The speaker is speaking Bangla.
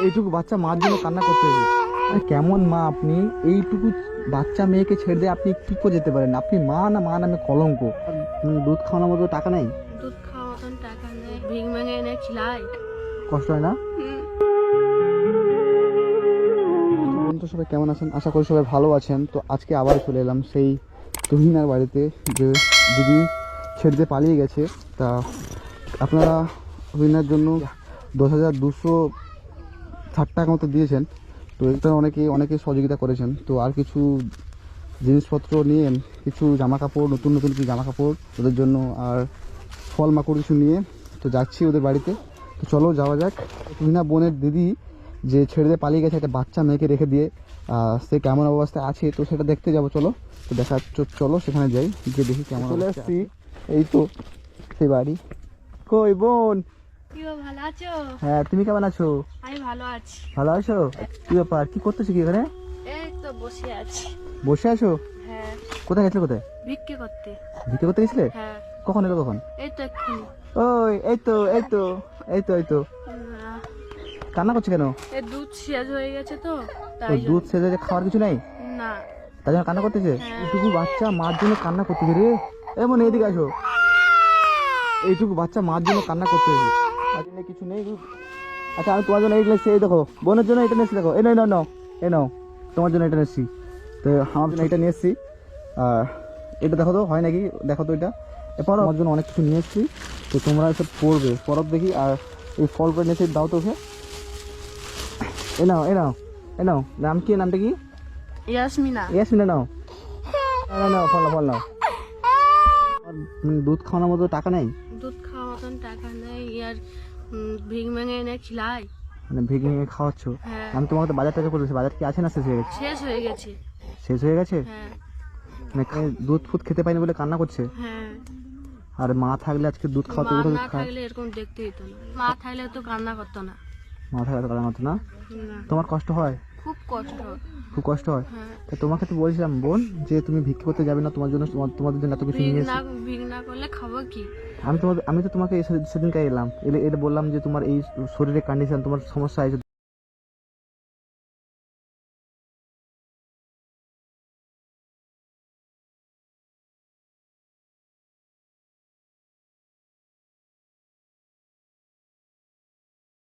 এইটুকু বাচ্চা মার জন্য কান্না করতে হবে। কেমন মা আপনি? এইটুকু বাচ্চা মেয়েকে ছেড়ে দিয়ে আপনি কি করে যেতে পারেন? আপনি মা না মা নামে কলঙ্ক। দুধ খাওয়ানোর মতো টাকা নেই? দুধ খাওয়া মতন টাকা নেই। ভিক ভেঙে এনে খিলাই। কষ্ট হয় না? সবাই কেমন আছেন? আশা করি সবাই ভালো আছেন। তো আজকে আবার চলে এলাম সেই তুহিনার বাড়িতে যে দিদি ছেড়ে দিয়ে পালিয়ে গেছে। তা আপনারা তুহিনার জন্য দশ হাজার দুশো ষাট টাকা মতো দিয়েছেন। তো এটা অনেকে অনেকে সহযোগিতা করেছেন। তো আর কিছু জিনিসপত্র নিয়ে কিছু জামা কাপড় নতুন নতুন কিছু জামা কাপড় ওদের জন্য আর ফল মাকড় কিছু নিয়ে তো যাচ্ছি ওদের বাড়িতে। তো চলো যাওয়া যাক। তুহিনা বোনের দিদি যে ছেড়ে দিয়ে পালিয়ে গেছে একটা বাচ্চা মেয়েকে রেখে দিয়ে সে কেমন অবস্থায় আছে তো সেটা দেখতে যাব চলো। তো দেখা চলো সেখানে যাই গিয়ে দেখি কেমন চলে আসছি। এই তো সেই বাড়ি। কই বোন? ভালো আছো? হ্যাঁ তুমি কেমন আছো? আমি ভালো আছি। ভালো আছো? কি ব্যাপার? কি করতেছো কি এখানে? এই তো বসে আছি। বসে আছো? হ্যাঁ। কোথায় গেছিলে কোথায়? ভিক্ষে করতে। ভিক্ষে করতে গেছিলে? হ্যাঁ। কখন এলো কখন? এই তো এক্ষুনি। ওই এই তো এই তো এই তো এই তো। কান্না করছে কেন? দুধ শেষ হয়ে গেছে তো তাই দুধ শেষ হয়েছে খাওয়ার কিছু নাই? না। তার জন্য কান্না করতেছে? হ্যাঁ। এইটুকু বাচ্চা মার জন্য কান্না করতেছে রে। এমন এদিকে আসো। এইটুকু বাচ্চা মার জন্য কান্না করতেছে। তার কিছু নেই আচ্ছা আমি তোমার জন্য এইগুলো এই দেখো বোনের জন্য এটা নিয়েছি দেখো। এই নাও নাও এই নাও তোমার জন্য এটা নিয়েছি। তো আমার জন্য এটা নিয়ে এসেছি আর এটা দেখো তো হয় নাকি? দেখো তো এটা। এরপর আমার জন্য অনেক কিছু নিয়ে এসেছি তো তোমরা এসব পড়বে পরব দেখি। আর এই ফল করে নিয়েছি দাও তো ওকে। এ নাও এ নাও এ নাও। নাম কি নামটা কি? ইয়াসমিনা। ইয়েস না নাও না না ফল নাও ফল নাও। আর, দুধ খাওয়ানোর মতো টাকা নেই? দুধ খাওয়া মতন টাকা নেই আর ভেঙে এনে খিলাই। মানে ভেঙে খাওয়াচ্ছ? হ্যাঁ। আমি তোমাকে তো বাজার করেছি বাজার কি আছে না শেষ হয়ে গেছে? শেষ হয়ে গেছে। শেষ হয়ে গেছে? হ্যাঁ। মানে দুধ ফুদ খেতে পাইনি বলে কান্না করছে? হ্যাঁ। আর মা থাকলে আজকে দুধ মা খাওয়াতে না খায়? থাকলে এরকম দেখতে হতো না। মা থাকলে তো কান্না করতো না। মা থাকলে তো কান্না করতো না? তোমার কষ্ট হয়? খুব কষ্ট খুব কষ্ট হয়? হ্যাঁ। তো তোমাকে তো বলছিলাম বোন যে তুমি ভিক্ষা করতে যাবে না তোমার জন্য তোমাদের জন্য এত কিছু নিয়ে না করলে খাব কি? আমি তোমার আমি তো তোমাকে সেদিনকে এলাম। এলে এটা বললাম যে তোমার এই শরীরের কন্ডিশন তোমার সমস্যা আছে